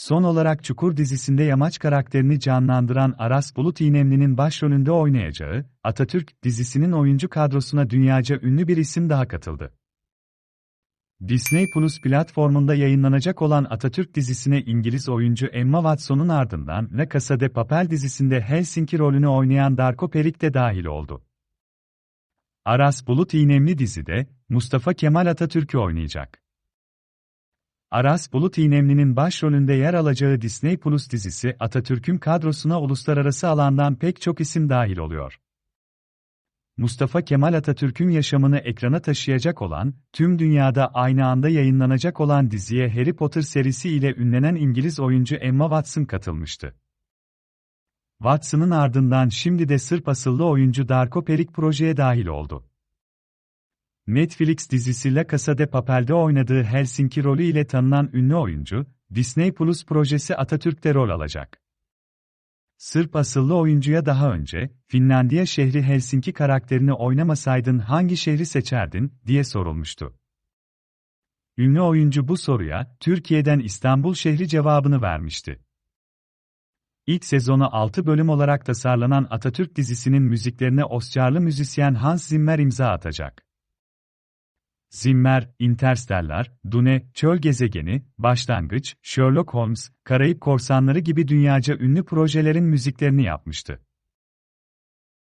Son olarak Çukur dizisinde Yamaç karakterini canlandıran Aras Bulut İynemli'nin başrolünde oynayacağı, Atatürk dizisinin oyuncu kadrosuna dünyaca ünlü bir isim daha katıldı. Disney Plus platformunda yayınlanacak olan Atatürk dizisine İngiliz oyuncu Emma Watson'un ardından La Casa de Papel dizisinde Helsinki rolünü oynayan Darko Perik de dahil oldu. Aras Bulut İynemli dizide, Mustafa Kemal Atatürk'ü oynayacak. Aras Bulut İynemli'nin başrolünde yer alacağı Disney Plus dizisi Atatürk'ün kadrosuna uluslararası alandan pek çok isim dahil oluyor. Mustafa Kemal Atatürk'ün yaşamını ekrana taşıyacak olan, tüm dünyada aynı anda yayınlanacak olan diziye Harry Potter serisi ile ünlenen İngiliz oyuncu Emma Watson katılmıştı. Watson'ın ardından şimdi de Sırp asıllı oyuncu Darko Perik projeye dahil oldu. Netflix dizisi La Casa de Papel'de oynadığı Helsinki rolü ile tanınan ünlü oyuncu, Disney Plus projesi Atatürk'te rol alacak. Sırp asıllı oyuncuya daha önce, Finlandiya şehri Helsinki karakterini oynamasaydın hangi şehri seçerdin, diye sorulmuştu. Ünlü oyuncu bu soruya, Türkiye'den İstanbul şehri cevabını vermişti. İlk sezonu 6 bölüm olarak tasarlanan Atatürk dizisinin müziklerine Oscar'lı müzisyen Hans Zimmer imza atacak. Zimmer, Interstellar, Dune, Çöl Gezegeni, Başlangıç, Sherlock Holmes, Karayip Korsanları gibi dünyaca ünlü projelerin müziklerini yapmıştı.